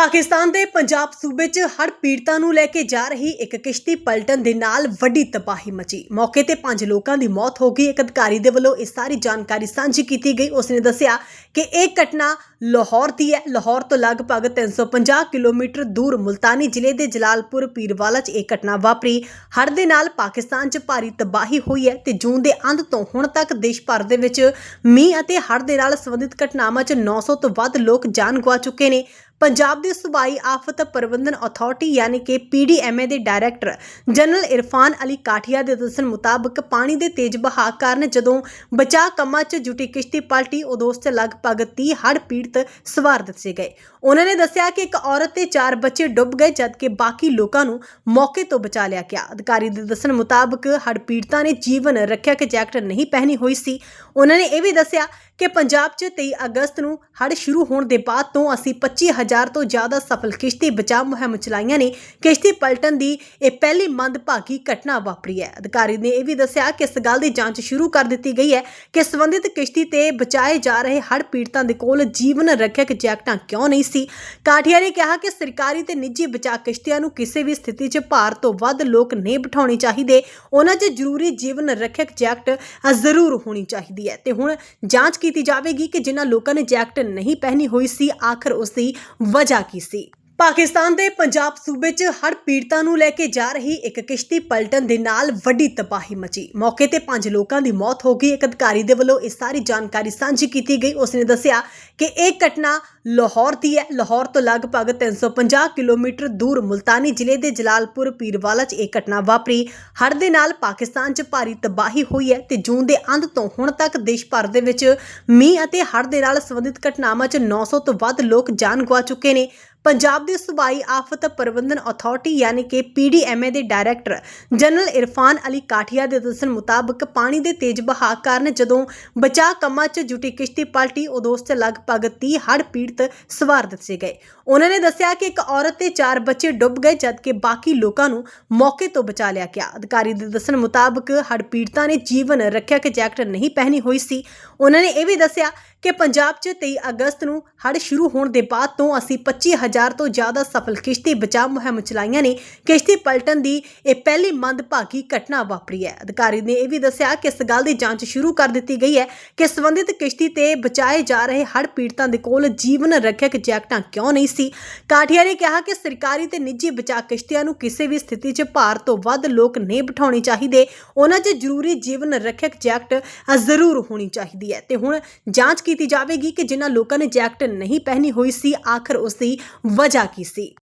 ਪਾਕਿਸਤਾਨ ਦੇ ਪੰਜਾਬ ਸੂਬੇ 'ਚ ਹੜ੍ਹ ਪੀੜਤਾਂ ਨੂੰ ਲੈ ਕੇ ਜਾ ਰਹੀ ਇੱਕ ਕਿਸ਼ਤੀ ਪਲਟਣ ਦੇ ਨਾਲ ਵੱਡੀ ਤਬਾਹੀ ਮਚੀ। ਮੌਕੇ ਤੇ ਪੰਜ ਲੋਕਾਂ ਦੀ ਮੌਤ ਹੋ ਗਈ। ਇੱਕ ਅਧਿਕਾਰੀ ਦੇ ਵੱਲੋਂ ਇਹ ਸਾਰੀ ਜਾਣਕਾਰੀ ਸਾਂਝੀ ਕੀਤੀ ਗਈ। ਉਸਨੇ ਦੱਸਿਆ ਕਿ ਇਹ ਘਟਨਾ ਲਾਹੌਰ ਦੀ ਹੈ। ਲਾਹੌਰ ਤੋਂ ਲਗਭਗ 350 ਕਿਲੋਮੀਟਰ ਦੂਰ ਮੁਲਤਾਨੀ ਜ਼ਿਲ੍ਹੇ ਦੇ ਜਲਾਲਪੁਰ ਪੀਰਵਾਲਾ 'ਚ ਇਹ ਘਟਨਾ ਵਾਪਰੀ। ਹੜ੍ਹ ਦੇ ਨਾਲ ਪਾਕਿਸਤਾਨ 'ਚ ਭਾਰੀ ਤਬਾਹੀ ਹੋਈ ਹੈ ਤੇ ਜੂਨ ਦੇ ਅੰਤ ਤੋਂ ਹੁਣ ਤੱਕ ਦੇਸ਼ ਭਰ ਦੇ ਵਿੱਚ ਮੀਂਹ ਅਤੇ ਹੜ੍ਹ ਦੇ ਨਾਲ ਸੰਬੰਧਿਤ ਘਟਨਾਵਾਂ 'ਚ 900 ਤੋਂ ਵੱਧ ਲੋਕ ਜਾਨ ਗਵਾ ਚੁੱਕੇ ਨੇ। ਪੰਜਾਬ ਦੇ ਸੂਬਾਈ ਆਫਤ ਪ੍ਰਬੰਧਨ ਅਥਾਰਟੀ ਯਾਨੀ ਕਿ ਪੀਡੀਐਮਏ ਦੇ ਡਾਇਰੈਕਟਰ ਜਨਰਲ ਇਰਫਾਨ ਅਲੀ ਕਾਠੀਆ ਦੇ ਦੱਸਣ ਮੁਤਾਬਕ ਪਾਣੀ ਦੇ ਤੇਜ਼ ਬਹਾਅ ਕਾਰਨ ਜਦੋਂ ਬਚਾਅ ਕੰਮਾਂ 'ਚ ਜੁਟੀ ਕਿਸ਼ਤੀ ਪਲਟੀ, ਉਦੋਂ ਉਸ 'ਚ ਲਗਭਗ 30 ਹੜ੍ਹ ਪੀੜਤ ਸਵਾਰ ਦਿੱਤੇ ਗਏ। ਉਹਨਾਂ ਨੇ ਦੱਸਿਆ ਕਿ ਇੱਕ ਔਰਤ ਤੇ ਚਾਰ ਬੱਚੇ ਡੁੱਬ ਗਏ, ਜਦਕਿ ਬਾਕੀ ਲੋਕਾਂ ਨੂੰ ਮੌਕੇ ਤੋਂ ਬਚਾ ਲਿਆ ਗਿਆ। ਅਧਿਕਾਰੀ ਦੇ ਦੱਸਣ ਮੁਤਾਬਕ ਹੜ੍ਹ ਪੀੜਤਾਂ ਨੇ ਜੀਵਨ ਰੱਖਿਆ ਕਿ ਜੈਕਟ ਨਹੀਂ ਪਹਿਨੀ ਹੋਈ ਸੀ। ਉਹਨਾਂ ਨੇ ਇਹ ਵੀ ਦੱਸਿਆ ਕਿ ਪੰਜਾਬ 'ਚ 23 ਅਗਸਤ ਨੂੰ ਹੜ੍ਹ ਸ਼ੁਰੂ ਹੋਣ ਦੇ ਬਾਅਦ ਤੋਂ ਅਸੀਂ 25000 ਤੋਂ ਜ਼ਿਆਦਾ ਸਫਲ ਕਿਸ਼ਤੀ ਬਚਾਅ ਮੁਹਿੰਮ ਚਲਾਈਆਂ ਨੇ। ਕਿਸ਼ਤੀ ਪਲਟਣ ਦੀ ਇਹ ਪਹਿਲੀ ਮੰਦਭਾਗੀ ਘਟਨਾ ਵਾਪਰੀ ਹੈ। ਅਧਿਕਾਰੀ ਨੇ ਇਹ ਵੀ ਦੱਸਿਆ ਕਿ ਇਸ ਗੱਲ ਦੀ ਜਾਂਚ ਸ਼ੁਰੂ ਕਰ ਦਿੱਤੀ ਗਈ ਹੈ ਕਿ ਸੰਬੰਧਿਤ ਕਿਸ਼ਤੀ ਤੇ ਬਚਾਏ ਜਾ ਰਹੇ ਹੜ੍ਹ ਪੀੜਤਾਂ ਦੇ ਕੋਲ ਜੀਵਨ ਰੱਖਿਅਕ ਜੈਕਟਾਂ ਕਿਉਂ ਨਹੀਂ ਸੀ। ਕਾਠੀਆ ਨੇ ਕਿਹਾ ਕਿ ਸਰਕਾਰੀ ਤੇ ਨਿੱਜੀ ਬਚਾਅ ਕਿਸ਼ਤੀਆਂ ਨੂੰ ਕਿਸੇ ਵੀ ਸਥਿਤੀ 'ਚ ਭਾਰ ਤੋਂ ਵੱਧ ਲੋਕ ਨਹੀਂ ਬਿਠਾਉਣੇ ਚਾਹੀਦੇ। ਉਹਨਾਂ 'ਚ ਜ਼ਰੂਰੀ ਜੀਵਨ ਰੱਖਿਅਕ ਜੈਕਟ ਜ਼ਰੂਰ ਹੋਣੀ ਚਾਹੀਦੀ ਹੈ। ਤੇ ਹੁਣ ਜਾਂਚ ਕੀਤੀ ਜਾਵੇਗੀ ਕਿ ਜਿਨ੍ਹਾਂ ਲੋਕਾਂ ਨੇ ਜੈਕਟ ਨਹੀਂ ਪਹਿਨੀ ਹੋਈ ਸੀ, ਆਖਰ ਉਸ ਦੀ ਵਜ੍ਹਾ ਕੀ ਸੀ? ਪਾਕਿਸਤਾਨ ਦੇ ਪੰਜਾਬ ਸੂਬੇ 'ਚ ਹੜ੍ਹ ਪੀੜਤਾਂ ਨੂੰ ਲੈ ਕੇ ਜਾ ਰਹੀ ਇੱਕ ਕਿਸ਼ਤੀ ਪਲਟਣ ਦੇ ਨਾਲ ਵੱਡੀ ਤਬਾਹੀ ਮਚੀ। ਮੌਕੇ ਤੇ ਪੰਜ ਲੋਕਾਂ ਦੀ ਮੌਤ ਹੋ ਗਈ। ਇੱਕ ਅਧਿਕਾਰੀ ਦੇ ਵੱਲੋਂ ਇਹ ਸਾਰੀ ਜਾਣਕਾਰੀ ਸਾਂਝੀ ਕੀਤੀ ਗਈ। ਉਸਨੇ ਦੱਸਿਆ ਕਿ ਇਹ ਘਟਨਾ ਲਾਹੌਰ ਦੀ ਹੈ। ਲਾਹੌਰ ਤੋਂ ਲਗਭਗ 350 ਕਿਲੋਮੀਟਰ ਦੂਰ ਮੁਲਤਾਨੀ ਜ਼ਿਲ੍ਹੇ ਦੇ ਜਲਾਲਪੁਰ ਪੀਰਵਾਲਾ 'ਚ ਇਹ ਘਟਨਾ ਵਾਪਰੀ। ਹੜ੍ਹ ਦੇ ਨਾਲ ਪਾਕਿਸਤਾਨ 'ਚ ਭਾਰੀ ਤਬਾਹੀ ਹੋਈ ਹੈ ਤੇ ਜੂਨ ਦੇ ਅੰਤ ਤੋਂ ਹੁਣ ਤੱਕ ਦੇਸ਼ ਭਰ ਦੇ ਵਿੱਚ ਮੀਂਹ ਅਤੇ ਹੜ੍ਹ ਦੇ ਨਾਲ ਸੰਬੰਧਿਤ ਘਟਨਾਵਾਂ 'ਚ 900 ਤੋਂ ਵੱਧ ਲੋਕ ਜਾਨ ਗਵਾ ਚੁੱਕੇ ਨੇ। ਪੰਜਾਬ ਦੇ ਸੂਬਾਈ ਆਫਤ ਪ੍ਰਬੰਧਨ ਅਥਾਰਟੀ ਯਾਨੀ ਕਿ ਪੀਡੀਐਮਏ ਦੇ ਡਾਇਰੈਕਟਰ ਜਨਰਲ ਇਰਫਾਨ ਅਲੀ ਕਾਠੀਆ ਦੇ ਦੱਸਣ ਮੁਤਾਬਕ ਪਾਣੀ ਦੇ ਤੇਜ਼ ਬਹਾਅ ਕਾਰਨ ਜਦੋਂ ਬਚਾਅ ਕੰਮਾਂ 'ਚ ਜੁਟੀ ਕਿਸ਼ਤੀ ਪਲਟੀ, ਉਦੋਂ ਉਸ 'ਚ ਲਗਭਗ 30 ਹੜ੍ਹ ਪੀੜਤ ਸਵਾਰ ਦਿੱਤੇ ਗਏ। ਉਹਨਾਂ ਨੇ ਦੱਸਿਆ ਕਿ ਇੱਕ ਔਰਤ ਤੇ ਚਾਰ ਬੱਚੇ ਡੁੱਬ ਗਏ, ਜਦਕਿ ਬਾਕੀ ਲੋਕਾਂ ਨੂੰ ਮੌਕੇ ਤੋਂ ਬਚਾ ਲਿਆ ਗਿਆ। ਅਧਿਕਾਰੀ ਦੇ ਦੱਸਣ ਮੁਤਾਬਕ ਹੜ੍ਹ ਪੀੜਤਾਂ ਨੇ ਜੀਵਨ ਰੱਖਿਅਕ ਜੈਕਟ ਨਹੀਂ ਪਹਿਨੀ ਹੋਈ ਸੀ। ਉਹਨਾਂ ਨੇ ਇਹ ਵੀ ਦੱਸਿਆ ਕਿ ਪੰਜਾਬ 'ਚ 23 ਅਗਸਤ ਨੂੰ ਹੜ੍ਹ ਸ਼ੁਰੂ ਹੋਣ ਦੇ ਬਾਅਦ ਤੋਂ ਅਸੀਂ 25000 ਤੋਂ ਜ਼ਿਆਦਾ ਸਫਲ ਕਿਸ਼ਤੀ ਬਚਾਅ ਮੁਹਿੰਮ ਚਲਾਈਆਂ ਨੇ। ਕਿਸ਼ਤੀ ਪਲਟਣ ਦੀ ਇਹ ਪਹਿਲੀ ਮੰਦਭਾਗੀ ਘਟਨਾ ਵਾਪਰੀ ਹੈ। ਅਧਿਕਾਰੀ ਨੇ ਇਹ ਵੀ ਦੱਸਿਆ ਕਿ ਇਸ ਗੱਲ ਦੀ ਜਾਂਚ ਸ਼ੁਰੂ ਕਰ ਦਿੱਤੀ ਗਈ ਹੈ ਕਿ ਸੰਬੰਧਿਤ ਕਿਸ਼ਤੀ ਤੇ ਬਚਾਏ ਜਾ ਰਹੇ ਹੜ੍ਹ ਪੀੜਤਾਂ ਦੇ ਕੋਲ ਜੀਵਨ ਰੱਖਿਅਕ ਜੈਕਟਾਂ ਕਿਉਂ ਨਹੀਂ ਸੀ। ਕਾਠੀਆ ਨੇ ਕਿਹਾ ਕਿ ਸਰਕਾਰੀ ਤੇ ਨਿੱਜੀ ਬਚਾਅ ਕਿਸ਼ਤੀਆਂ ਨੂੰ ਕਿਸੇ ਵੀ ਸਥਿਤੀ 'ਚ ਭਾਰ ਤੋਂ ਵੱਧ ਲੋਕ ਨਹੀਂ ਬਿਠਾਉਣੇ ਚਾਹੀਦੇ। ਉਹਨਾਂ 'ਚ ਜ਼ਰੂਰੀ ਜੀਵਨ ਰੱਖਿਅਕ ਜੈਕਟ ਜ਼ਰੂਰ ਹੋਣੀ ਚਾਹੀਦੀ ਹੈ। ਤੇ ਹੁਣ ਜਾਂਚ ਕੀਤੀ ਜਾਵੇਗੀ ਕਿ ਜਿਨ੍ਹਾਂ ਲੋਕਾਂ ਨੇ ਜੈਕਟ ਨਹੀਂ ਪਹਿਨੀ ਹੋਈ ਸੀ, ਆਖਰ ਉਸ ਦੀ ਵਜ੍ਹਾ ਕੀ ਸੀ?